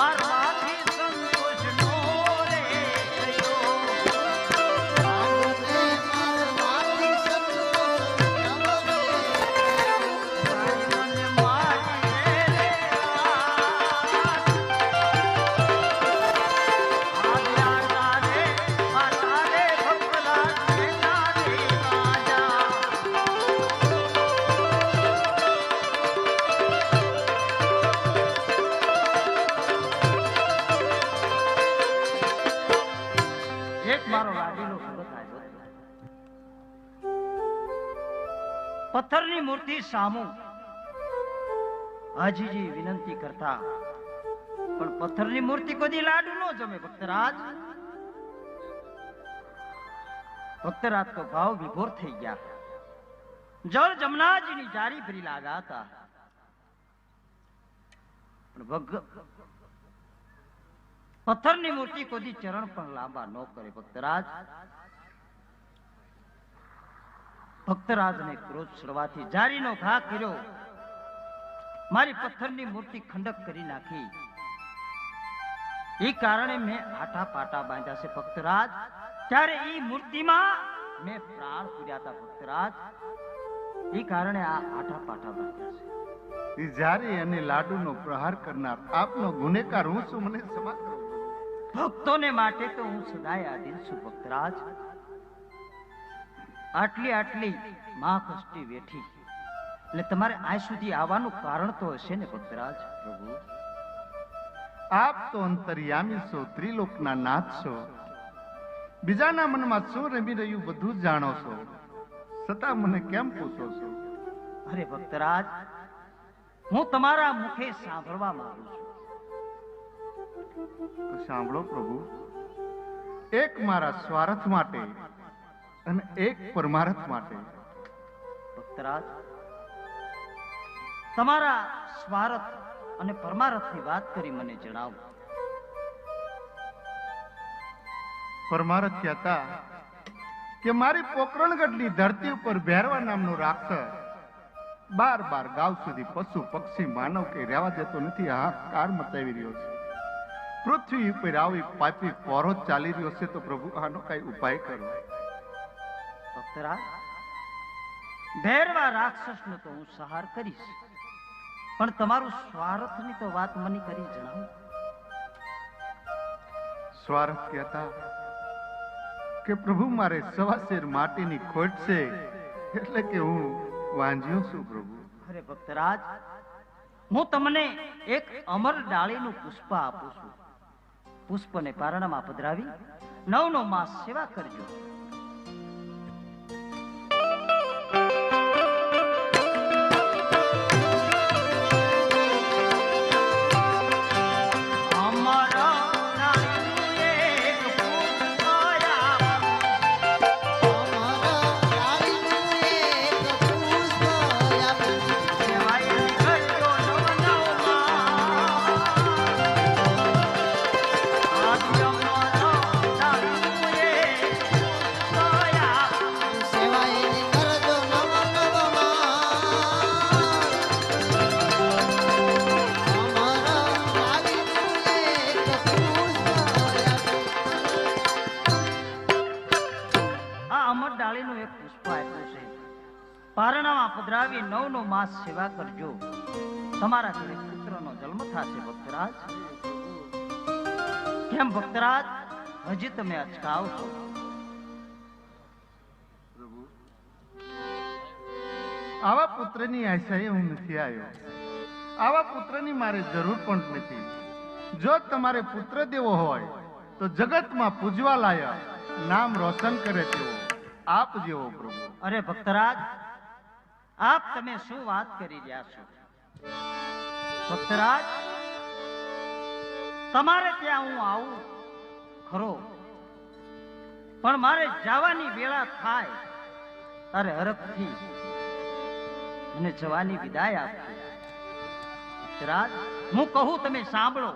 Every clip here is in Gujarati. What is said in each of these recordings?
Marla. પથ્થરની મૂર્તિ સામું. હાજીજી વિનંતી કરતા, પણ પથ્થરની મૂર્તિ કોઈ લાડુ ન જમે, ભક્તરાજ. ભક્તરાજ તો ભાવ વિભોર થઈ ગયા. જળ જમનાજીની જારી ફરી લાગા હતા. પણ પથ્થરની મૂર્તિ કોઈ ચરણ પણ લાંબા ન કરે, ભક્તરાજ. ભક્તરાજને ક્રોધ શરૂઆથી જારીનો ઘા કર્યો. મારી પથ્થરની મૂર્તિ ખંડક કરી નાખી. એ કારણે મેં આટા પાટા બાંધ્યા છે ભક્તરાજ. ત્યારે એ મૂર્તિમાં મેં પ્રાણ પૂર્યા હતા ભક્તરાજ. એ કારણે આ આટા પાટા બાંધ્યા છે. એ જારી અને લાડુનો પ્રહાર કરનાર આપનો ગુનેગાર હું છું મને ક્ષમા ભક્તોને માટે તો હું સદાય આધીન છું ભક્તરાજ. આટલી આટલી મહાકષ્ટી વેઠી. એટલે તમારે આ સુધી આવવાનું કારણ તો હશે ને ભક્તરાજ? પ્રભુ આપ તો અંતર્યામી છો ત્રિલોકના નાથ છો. બીજાના મનમાં શું રમી રહ્યું બધું જાણો છો. છતાં મને કેમ પૂછો છો? અરે ભક્તરાજ હું તમારા મુખે સાંભળવા માંગુ છું. સાંભળો પ્રભુ એક મારા સ્વાર્થ માટે અને એક પરમાર્થ માટે. ભક્તરાજ તમારા સ્વાર્થ અને પરમાર્થની વાત કરી મને જણાવો. પરમાર્થ કહેતા કે મારી પોકરણગઢની ધરતી ઉપર ભેરવા નામનો રાક્ષસ બાર બાર ગાવ સુધી પશુ પક્ષી માનવ કે રહેવા દેતો નથી. હાહાકાર મચાવી રહ્યો છે. પૃથ્વી ઉપર આવી પાપી પોરો ચાલી રહ્યો છે તો પ્રભુ આનો કઈ ઉપાય કરો. ભક્તરાજ ભેરવા રાક્ષસનો તો હું સહાર કરીશ. પણ તમારું સ્વાર્થની તો વાત મને કરી જણાવો. સ્વાર્થ કહેતા કે પ્રભુ મારે સવાસેર માટીની ખોટ છે એટલે કે હું વાંજ્યો છું પ્રભુ. અરે ભક્તરાજ હું તમને એક અમર ડાળીનું પુષ્પ આપું છું. પુષ્પને પારણામાં પધરાવી નવ નો માસ સેવા કરજો. પુષ્પ આપ્યું છે. પારણામાં આવા પુત્રની આશાએ હું નથી આવ્યો. આવા પુત્રની મારે જરૂર પણ નથી. જો તમારે પુત્ર દેવો હોય, તો જગતમાં પૂજવા લાયક નામ રોશન કરે તેવો. આપ જેવો પ્રભુ. અરે ભક્તરાજ, આપ તમે શું વાત કરી રહ્યા છો? ભક્તરાજ, તમારે ત્યાં હું આવું ખરો. પણ મારે જવાની વેળા થાય અરે હરખથી મને જવાની વિદાય આપજો. ભક્તરાજ, હું કહું, તમે સાંભળો.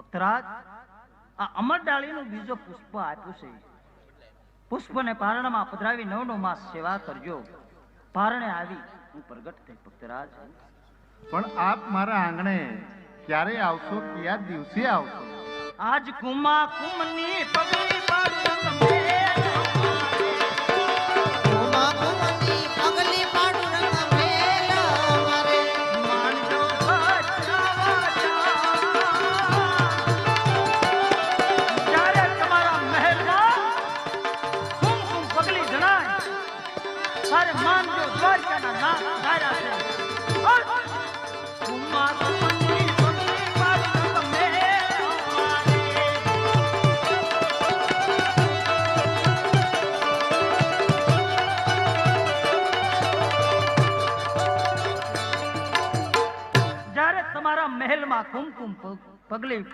ભક્તરાજ આ અમર ડાળીનું બીજો પુષ્પ આપ્યું છે. પુષ્પને પારણામાં પધરાવી નવ નવ માસ સેવા કરજો. પારણે આવી હું પ્રગટ થઈ ભક્તરાજ. પણ આપ મારા આંગણે ક્યારે આવશો? કયા દિવસે આવશો? આજ કુમા કુમની પગલી મહેલમાં પગલે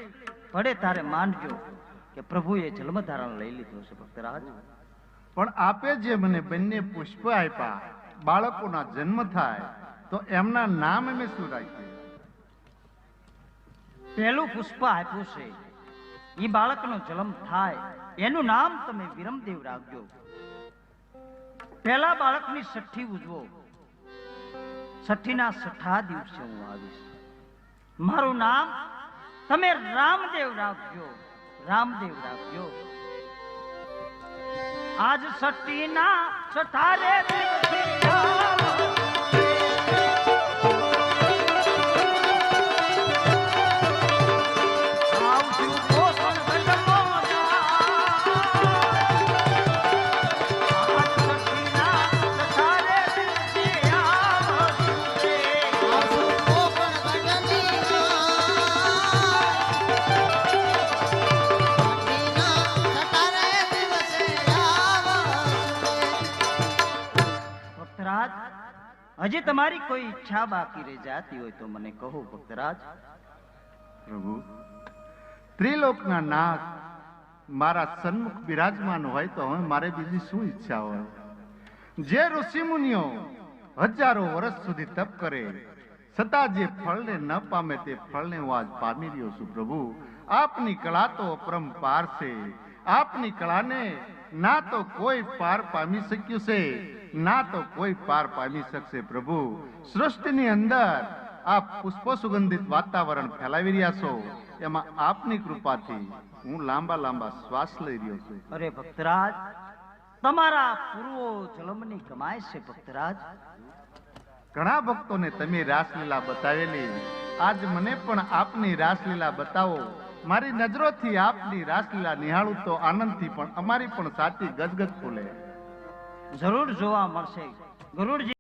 પડે તારે માનજો કે પ્રભુએ જન્મ ધારણ લઈ લીધો છે ભક્તરાજ પણ આપે જે મને બંને પુષ્પ આપ્યા બાળકોના જન્મ થાય તો એમના નામ મેં શું રાખ્યું? પહેલું પુષ્પ આપ્યું છે. એ બાળકનો જન્મ થાય એનું નામ તમે વિરમદેવ રાખજો. પહેલા બાળકની છઠ્ઠી ઉજવો. છઠ્ઠીના છઠ્ઠા દિવસે હું આવીશ. મારું નામ તમે રામદેવ રાખજો. રામદેવ રાખજો. આજ સટીના છઠ્ઠા હજી તમારી કોઈ ઈચ્છા બાકી રહી જાતી હોય તો મને કહો, ભક્તરાજ. પ્રભુ, ત્રિલોકના નાગ મારા સન્મુખ બિરાજમાન હોય તો હવે મારે બીજી શું ઈચ્છા હોય? જે ઋષિ મુનિઓ હજારો વર્ષ સુધી તપ કરે છતાં જે ફળને ન પામે તે ફળને હું આજ પામી રહ્યો છું. પ્રભુ, આપની કળા તો અપરંપાર છે. આપની કળાને ના તો કોઈ પાર પામી શક્યું છે. ના તો કોઈ પાર પામી શકશે પ્રભુ. સૃષ્ટિની અંદર આપ પુષ્પ સુગંધિત વાતાવરણ ફેલાવી રહ્યા છો. એમાં આપની કૃપાથી હું લાંબા લાંબા શ્વાસ લઈ રહ્યો છું. અરે ભક્તરાજ તમારા પૂર્વો જલમની કમાય છે ભક્તરાજ. ઘણા ભક્તોને તમે રાસલીલા બતાવેલી. આજ મને પણ આપની રાસલીલા બતાવો. મારી નજરોથી આપની રાસલીલા નિહાળું તો આનંદથી પણ અમારી પણ સાચી ગદગદ ફૂલે. જરૂર જોવા મળશે. ગરુડજી